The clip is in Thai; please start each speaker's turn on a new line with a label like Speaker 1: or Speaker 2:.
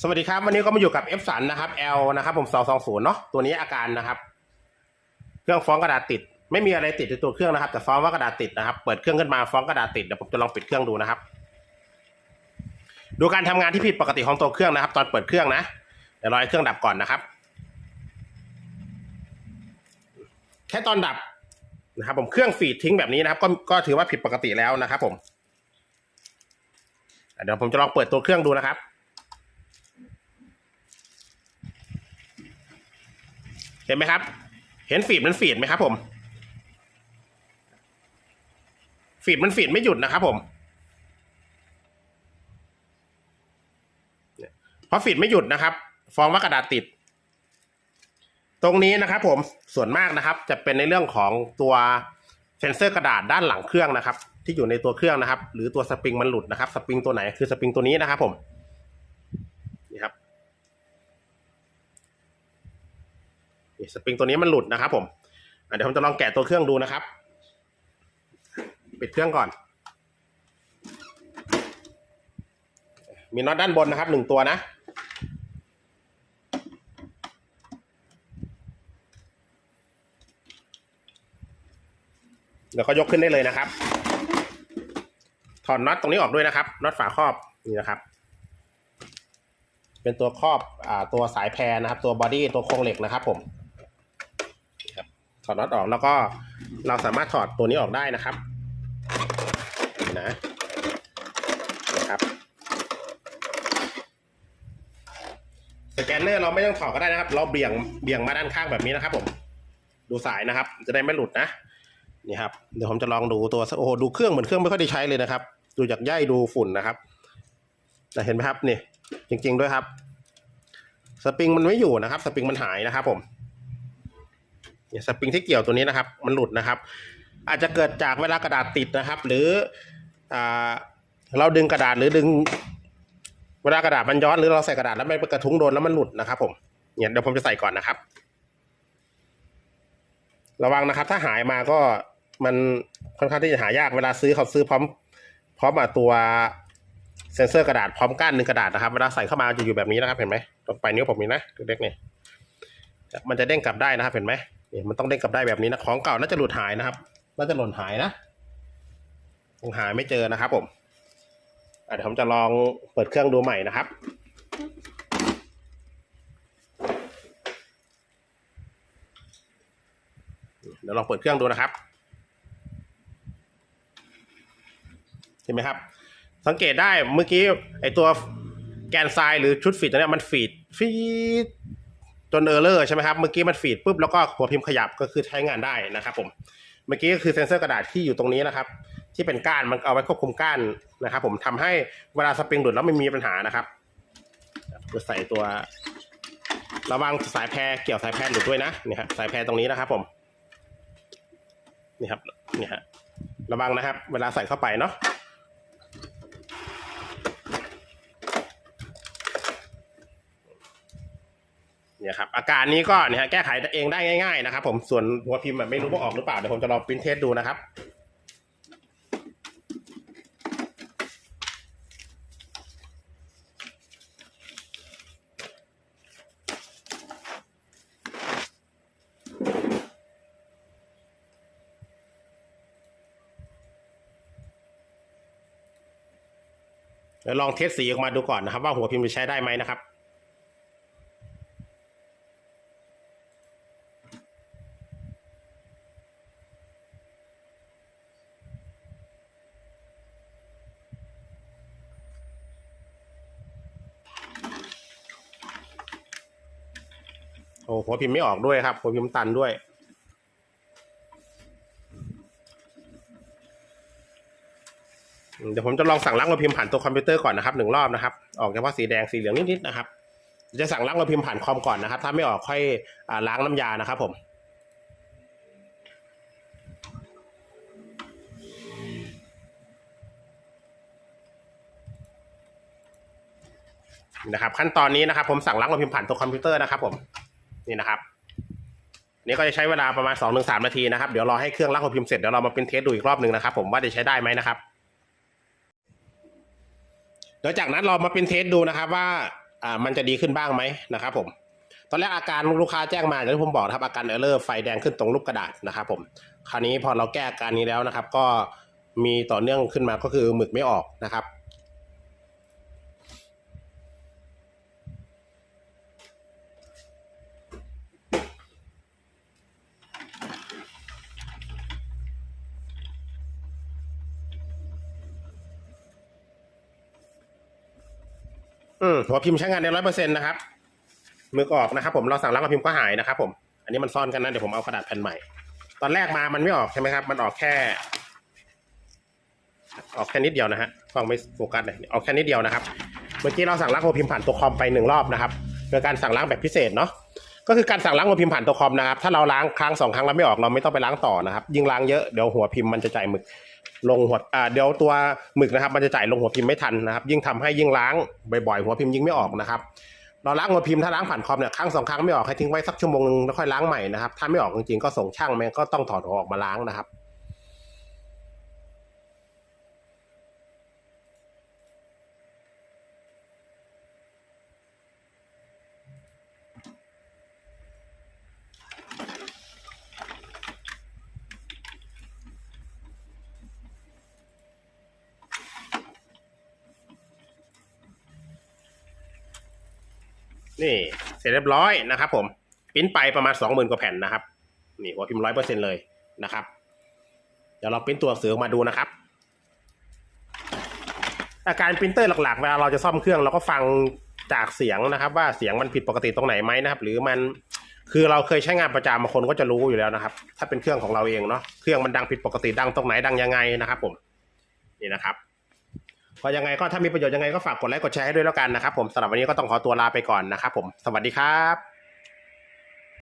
Speaker 1: สวัสดีครับ วันนี้ก็มาอยู่กับ F สันนะครับ L นะครับผม220เนาะตัวนี้อาการนะครับ เครื่องฟ้องกระดาษติด ไม่มีอะไรติดในตัวเครื่องนะครับ แต่ฟ้องว่ากระดาษติดนะครับ เปิดเครื่องขึ้นมาฟ้องกระดาษติดเดี๋ยวผมจะลองปิดเครื่องดูนะครับ ดูการทำงานที่ผิดปกติของตัวเครื่องนะครับ ตอนเปิดเครื่องนะเดี๋ยวรอให้เครื่องดับก่อนนะครับ แค่ตอนดับนะครับ ผมเครื่องฟีดทิ้งแบบนี้นะครับ ก็ก็ถือว่าผิดปกติแล้วนะครับ ผมเดี๋ยวผมจะลองเปิดตัวเครื่องดูนะครับ เห็นไหมครับ เห็นฟีดมันฟีดไหมครับ ผม ฟีดมันฟีดไม่หยุดนะครับ ผมเพราะฟีดไม่หยุดนะครับฟ้องว่ากระดาษติด ตรงนี้นะครับ ผมส่วนมากนะครับ จะเป็นในเรื่องของตัวเซนเซอร์กระดาษด้านหลังเครื่องนะครับ ที่อยู่ในตัวเครื่องนะครับ หรือตัวสปริงมันหลุดนะครับ สปริงตัวไหนคือสปริงตัวนี้นะครับ ผมนี่ครับ นี่ สปริงตัวนี้มันหลุดนะครับ ผมเดี๋ยวผมจะลองแกะตัวเครื่องดูนะครับ ปิดเครื่องก่อน มีน็อตด้านบนนะครับหนึ่งตัวนะเดี๋ยวก็ยกขึ้นได้เลยนะครับ ถอดน็อตตรงนี้ออกด้วยนะครับ น็อตฝาครอบนี่นะครับ เป็นตัวครอบอ่าตัวสายแพรนะครับ ตัวบอดี้ตัวโครงเหล็กนะครับผม ถอดน็อตออกแล้วก็เราสามารถถอดตัวนี้ออกได้นะครับนะนะครับสแกนเนอร์เราไม่ต้องถอดก็ได้นะครับ เราเบี่ยงเบี่ยงมาด้านข้างแบบนี้นะครับ ผม ดูสายนะครับ จะได้ไม่หลุดนะนี่ครับเดี๋ยวผมจะลองดูตัวโอ้โหดูเครื่องเหมือนเครื่องไม่ค่อยได้ใช้เลยนะครับ ดูจากใยดูฝุ่นนะครับแต่เห็นไหมครับนี่จริง ๆด้วยครับ สปริงมันไม่อยู่นะครับ สปริงมันหายนะครับผม สปริงที่เกี่ยวตัวนี้นะครับ มันหลุดนะครับ อาจจะเกิดจากเวลากระดาษติดนะครับ หรืออเราดึงกระดาษหรือดึง เวลากระดาษมันย้อนหรือเราใส่กระดาษแล้วมันไปกระทุ้งโดนแล้วมันหลุดนะครับ ผมเนี่ยเดี๋ยวผมจะใส่ก่อนนะครับ ระวังนะครับ ถ้าหายมาก็มันค่อนข้างที่จะหายากเวลาซื้อเขาซื้อพร้อม พร้อมตัวเซนเซอร์กระดาษพร้อมก้านหนึ่งกระดาษนะครับเวลาใส่เข้ามาจะอยู่แบบนี้นะครับ เห็นไหมตรงปลายนิ้วผมนี่นะเล็กๆนี่มันจะเด้งกลับได้นะครับ เห็นไหม มันต้องเด้งกลับได้แบบนี้นะ ของเก่าน่าจะหลุดหายนะครับ น่าจะหล่นหายนะยังหายไม่เจอนะครับผมเดี๋ยวผมจะลองเปิดเครื่องดูใหม่นะครับเดี๋ยวลองเปิดเครื่องดูนะครับเห็นไหมครับ สังเกตได้เมื่อกี้ไอตัวแกนทรายหรือชุดฟีดตัวเนี้ยมันฟีดฟีด จนเออร์เลอร์ใช่ไหมครับ เมื่อกี้มันฟีดปุ๊บแล้วก็หัวพิมพ์ขยับก็คือใช้งานได้นะครับผมเมื่อกี้ก็คือเซนเซอร์กระดาษที่อยู่ตรงนี้นะครับ ที่เป็นก้านมันเอาไว้ควบคุมก้านนะครับ ผมทำให้เวลาสปริงหลุดแล้วไม่มีปัญหานะครับจะใส่ตัว ระวังสายแพรเกี่ยวสายแพรหลุดด้วยนะนี่ครับสายแพรตรงนี้นะครับ ผมนี่ครับนี่ฮะระวังนะครับ เวลาใส่เข้าไปเนาะ เนี่ยครับอาการนี้ก็เนี่ยฮะแก้ไขเองได้ง่ายๆนะครับ ผมส่วนหัวพิมพ์ไม่รู้ว่าออกหรือเปล่าเดี๋ยวผมจะลองปริ้นเทสดูนะครับ เดี๋ยวลองเทสสีออกมาดูก่อนนะครับ ว่าหัวพิมพ์จะใช้ได้ไหมนะครับ โอ้หัวพิมพ์ไม่ออกด้วยครับหัวพิมพ์ตันด้วย เดี๋ยวผมจะลองสั่งล้างหัวพิมพ์ผ่านตัวคอมพิวเตอร์ก่อนนะครับหนึ่งรอบนะครับ ออกเฉพาะสีแดงสีเหลืองนิดๆนะครับจะสั่งล้างหัวพิมพ์ผ่านคอมก่อนนะครับ ถ้าไม่ออกค่อยอล้างน้ำยานะครับ ผมนะครับขั้นตอนนี้นะครับผมสั่งล้างหัวพิมพ์ผ่านตัวคอมพิวเตอร์นะครับผม นี่นะครับนี่ก็จะใช้เวลาประมาณ2อถึงสนาทีนะครับ เดี๋ยวรอให้เครื่องล้างหัวพิมพ์เสร็จเดี๋ยวเรามาเป็นเทสดูอีกรอบหนึ่งนะครับ ผมว่าจะใช้ได้ไหมนะครับเดี๋ยวจากนั้นเรามาเป็นเทสดูนะครับว่าอ่ามันจะดีขึ้นบ้างไหมนะครับ ผม ตอนแรกอาการลูกค้าแจ้งมาอย่างที่ผมบอกครับอาการเออร์เลอร์ไฟแดงขึ้นตรงรูปกระดาษนะครับ ผม คราวนี้พอเราแก้อาการนี้แล้วนะครับ ก็มีต่อเนื่องขึ้นมาก็คือหมึกไม่ออกนะครับ อืมหัวพิมพ์ใช้งานได้ร้อยเปอร์เซ็นต์นะครับมือกออกนะครับ ผมเราสั่งล้างหัวพิมพ์ก็หายนะครับ ผม อันนี้มันซ่อนกันนะเดี๋ยวผมเอากระดาษแผ่นใหม่ ตอนแรกมามันไม่ออกใช่ไหมครับ มันออกแค่ ออกแค่นิดเดียวนะฮะฟังไม่โฟกัสเลยออกแค่นิดเดียวนะครับ เมื่อกี้เราสั่งล้างหัวพิมพ์ผ่านตัวคอมไปหนึ่งรอบนะครับโดยการสั่งล้างแบบพิเศษเนาะก็คือการสั่งล้างหัวพิมพ์ผ่านตัวคอมนะครับ ถ้าเราล้างครั้งสองครั้งแล้วไม่ออกเราไม่ต้องไปล้างต่อนะครับ ยิ่งล้างเยอะเดี๋ยวหัวพิมพ์มันจะจ่ายหมึก ลงหัวอ่าเดี๋ยวตัวหมึกนะครับ มันจะจ่ายลงหัวพิมพ์ไม่ทันนะครับ ยิ่งทำให้ยิ่งล้างบ่อยๆหัวพิมพ์ยิ่งไม่ออกนะครับเราล้างหัวพิมพ์ถ้าล้างผ่านคอมเนี่ยครั้งสองครั้งไม่ออกให้ทิ้งไว้สักชั่วโมงนึงแล้วค่อยล้างใหม่นะครับถ้าไม่ออกจริงๆก็ส่งช่างแม่งก็ต้องถอดหัวออกมาล้างนะครับ นี่เสร็จเรียบร้อยนะครับ ผมปริ้นไปประมาณสองหมื่นกว่าแผ่นนะครับ นี่หัวพิมพ์ร้อยเปอร์เซ็นเลยนะครับ เดี๋ยวเราปริ้นตัวหนังสือออกมาดูนะครับ อาการปรินเตอร์หลักๆ เวลาเราจะซ่อมเครื่องเราก็ฟังจากเสียงนะครับ ว่าเสียงมันผิดปกติตรงไหนไหมนะครับ หรือมันคือเราเคยใช้งานประจำบางคนก็จะรู้อยู่แล้วนะครับ ถ้าเป็นเครื่องของเราเองเนาะเครื่องมันดังผิดปกติดังตรงไหนดังยังไงนะครับ ผมนี่นะครับ ก็ยังไงก็ถ้ามีประโยชน์ยังไงก็ฝากกดไลค์กดแชร์ให้ด้วยแล้วกันนะครับผมสำหรับวันนี้ก็ต้องขอตัวลาไปก่อนนะครับผมสวัสดีครับ